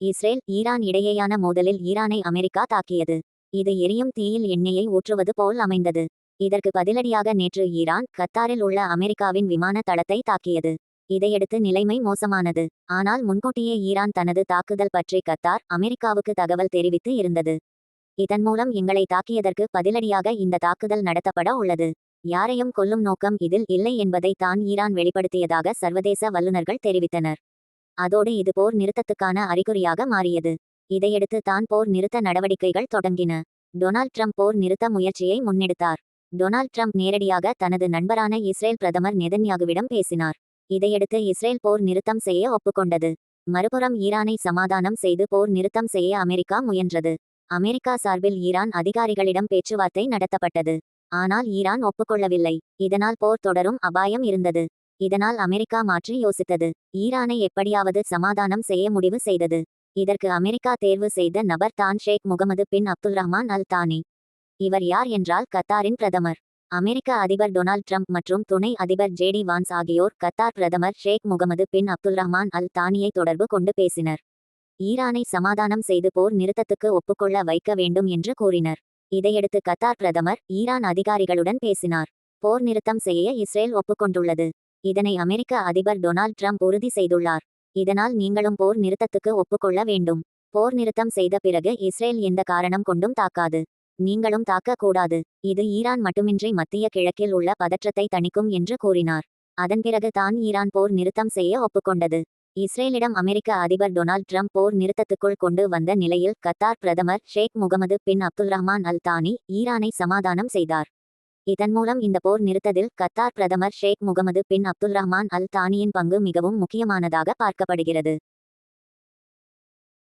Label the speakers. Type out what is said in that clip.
Speaker 1: Israel Iran இடையேயான மோதலில் ஈரானை அமெரிக்கா தாக்கியது. இது எரியும் தீயில் எண்ணெயை ஊற்றுவது போல் அமைந்தது. இதற்கு பதிலடியாக நேற்று ஈரான் கத்தாரில் உள்ள அமெரிக்காவின் விமான தளத்தை தாக்கியது. இதையடுத்து நிலைமை மோசமானது. ஆனால் முன்கூட்டியே ஈரான் தனது தாக்குதல் பற்றி கத்தார் அமெரிக்காவுக்கு தகவல் தெரிவித்து இருந்தது. இதன் மூலம் எங்களை தாக்கியதற்கு பதிலடியாக இந்த தாக்குதல் நடத்தப்பட உள்ளது. யாரையும் கொல்லும் நோக்கம் இதில் இல்லை என்பதை தான் ஈரான் வெளிப்படுத்தியதாக சர்வதேச வல்லுநர்கள் தெரிவித்தனர். அதோடு இது போர் நிறுத்தத்துக்கான அறிகுறியாக மாறியது. இதையடுத்து தான் போர் நிறுத்த நடவடிக்கைகள் தொடங்கின. டொனால்ட் ட்ரம்ப் போர் நிறுத்த முயற்சியை முன்னெடுத்தார். டொனால்ட் ட்ரம்ப் நேரடியாக தனது நண்பரான இஸ்ரேல் பிரதமர் நெதன்யாகுவிடம் பேசினார். இதையடுத்து இஸ்ரேல் போர் நிறுத்தம் செய்ய ஒப்புக்கொண்டது. மறுபுறம் ஈரானை சமாதானம் செய்து போர் நிறுத்தம் செய்ய அமெரிக்கா முயன்றது. அமெரிக்கா சார்பில் ஈரான் அதிகாரிகளிடம் பேச்சுவார்த்தை நடத்தப்பட்டது. ஆனால் ஈரான் ஒப்புக்கொள்ளவில்லை. இதனால் போர் தொடரும் அபாயம் இருந்தது. இதனால் அமெரிக்கா மாற்றி யோசித்தது. ஈரானை எப்படியாவது சமாதானம் செய்ய முடிவு செய்தது. இதற்கு அமெரிக்கா தேர்வு செய்த நபர் தான் ஷேக் முகமது பின் அப்துல் ரஹ்மான் அல் தானி. இவர் யார் என்றால் கத்தாரின் பிரதமர். அமெரிக்க அதிபர் டொனால்ட் ட்ரம்ப் மற்றும் துணை அதிபர் ஜேடி வான்ஸ் ஆகியோர் கத்தார் பிரதமர் ஷேக் முகமது பின் அப்துல் ரஹ்மான் அல் தானியை தொடர்பு கொண்டு பேசினர். ஈரானை சமாதானம் செய்து போர் நிறுத்தத்துக்கு ஒப்புக்கொள்ள வைக்க வேண்டும் என்று கூறினர். இதையடுத்து கத்தார் பிரதமர் ஈரான் அதிகாரிகளுடன் பேசினார். போர் நிறுத்தம் செய்ய இஸ்ரேல் ஒப்புக்கொண்டுள்ளது. இதனை அமெரிக்க அதிபர் டொனால்ட் ட்ரம்ப் உறுதி செய்துள்ளார். இதனால் நீங்களும் போர் நிறுத்தத்துக்கு ஒப்புக்கொள்ள வேண்டும். போர் நிறுத்தம் செய்த பிறகு இஸ்ரேல் எந்த காரணம் கொண்டும் தாக்காது. நீங்களும் தாக்க கூடாது இது ஈரான் மட்டுமின்றி மத்திய கிழக்கில் உள்ள பதற்றத்தை தணிக்கும் என்று கூறினார். அதன் பிறகு தான் ஈரான் போர் நிறுத்தம் செய்ய ஒப்புக்கொண்டது. இஸ்ரேலிடம் அமெரிக்க அதிபர் டொனால்ட் ட்ரம்ப் போர் நிறுத்தத்துக்குள் கொண்டு வந்த நிலையில் கத்தார் பிரதமர் ஷேக் முகமது பின் அப்துல் ரஹ்மான் அல் தானி ஈரானை சமாதானம் செய்தார். இதன் மூலம் இந்த போர் நிறுத்ததில் கத்தார் பிரதமர் ஷேக் முகமது பின் அப்துல் ரஹ்மான் அல் தானியின் பங்கு மிகவும் முக்கியமானதாக பார்க்கப்படுகிறது.